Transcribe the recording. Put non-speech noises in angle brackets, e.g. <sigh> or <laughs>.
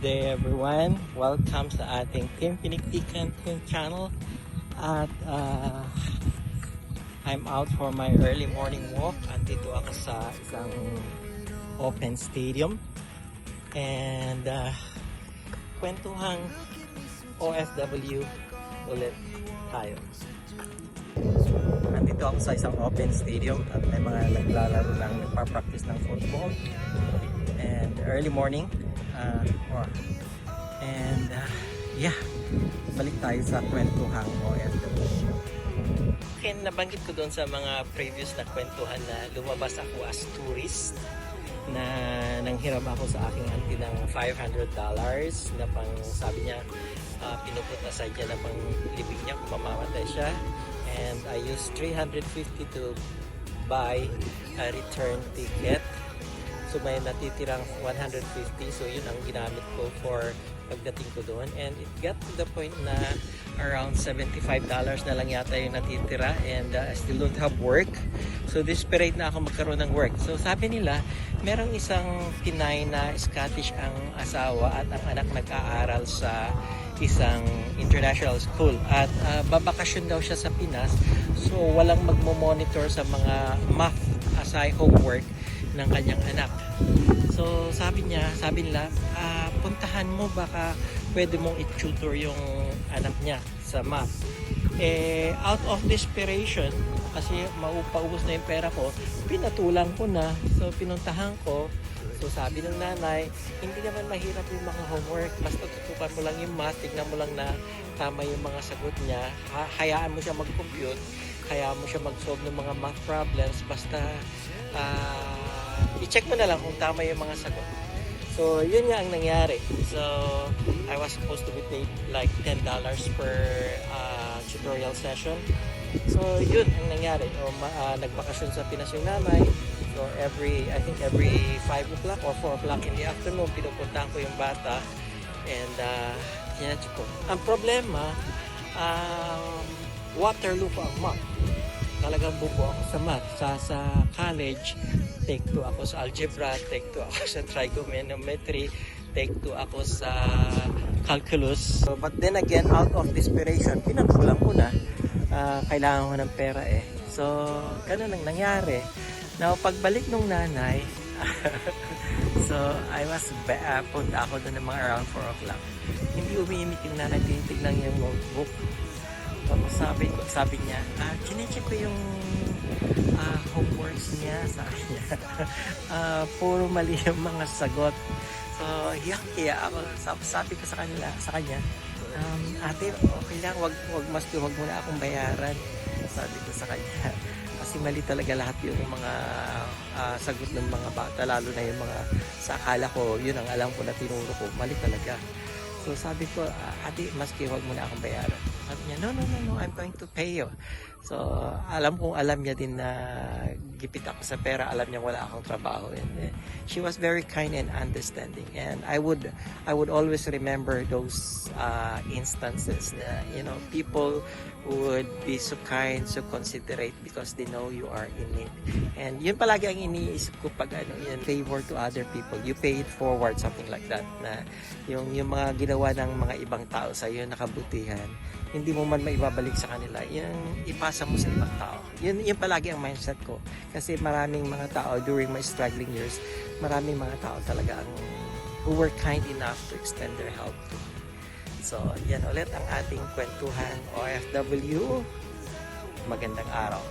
Good day everyone. Welcome sa ating Team Piniktikan Team channel. At uh, I'm out for my early morning walk. Andito ako sa isang open stadium. And uh, kwentuhang OFW ulit tayo. Nandito ako sa isang open stadium at may mga naglalaro ng nagpa-practice ng football. And early morning. Uh, or, and uh, yeah, balik tayo sa kwentuhang OFW. Kaya nabanggit ko doon sa mga previous na kwentuhan na lumabas ako as tourist na nanghiram ako sa aking auntie ng $500 na pang sabi niya uh, pinupunta sa niya na pang libig niya kung mamamatay siya and I used 350 to buy a return ticket. So may natitirang 150 so yun ang ginamit ko for pagdating ko doon. And it got to the point na around $75 na lang yata yung natitira. And uh, I still don't have work. So desperate na ako magkaroon ng work. So sabi nila merong isang Pinay na Scottish ang asawa at ang anak nag-aaral sa isang international school at uh, babakasyon daw siya sa Pinas. So walang magmo-monitor sa mga math aside homework ng kanyang anak. So sabi niya sabi nila ah, puntahan mo baka pwede mong i-tutor yung anak niya sa math. Eh out of desperation kasi maupaubos na yung pera ko pinatulang ko na so pinuntahan ko So sabi ng nanay, hindi naman mahirap yung mga homework. Basta tutukan mo lang yung math, tignan mo lang na tama yung mga sagot niya. Ha- hayaan mo siya mag-compute, hayaan mo siya mag-solve ng mga math problems. Basta ah, i-check mo na lang kung tama yung mga sagot. So yun nga ang nangyari. So I was supposed to be paid like $10 per ah, tutorial session. So yun ang nangyari. O, ma- ah, nagbakasyon sa Pinas yung nanay. So every, I think every 5 o'clock or 4 o'clock in the afternoon, pinupuntahan ko yung bata and uh, kinatch ko. Ang problema, um, Waterloo po ang math. Talagang bubo ako sa math. Sa, sa college, take 2 ako sa algebra, take 2 ako sa trigonometry, take 2 ako sa calculus. So, but then again, out of desperation, pinagkulang ko na. Ah, kailangan ko ng pera eh. So, ganun ang nangyari. Now, pagbalik nung nanay, <laughs> so, I was, uh, punta ako doon ng mga around 4 o'clock. Hindi umiimik yung nanay, tinitignan yung notebook. Tapos sabi, ko, sabi niya, ah, chinecheck ko yung ah, homeworks niya <laughs> sa kanya. Ah, puro mali yung mga sagot. So, yak kaya ako, sabi ko sa kanila, sa kanya, um, ate, okay lang, wag, wag mas wag mo na akong bayaran. Sabi ko sa kanya. <laughs> Kasi mali talaga lahat yung mga ah, sagot ng mga bata, lalo na yung mga sa akala ko, yun ang alam ko na tinuro ko, mali talaga. So sabi ko, "Ah, ate, maski wag mo na akong bayaran. Sabi niya, no, no, no, no, I'm going to pay you. So, alam kong alam niya din na gipit ako sa pera, alam niya wala akong trabaho. And eh, she was very kind and understanding. And I would, I would always remember those uh, instances na, you know, people would be so kind, so considerate because they know you are in need. And yun palagi ang iniisip ko pag ano, yun, favor to other people. You pay it forward, something like that. Na yung, yung mga ginawa ng mga ibang tao sa iyo, nakabutihan, hindi mo man maibabalik sa kanila, yung ipasa mo sa ibang tao. Yun, yun palagi ang mindset ko. Kasi maraming mga tao during my struggling years, maraming mga tao talaga ang who were kind enough to extend their help to me. So, yan ulit ang ating kwentuhan OFW. Magandang araw.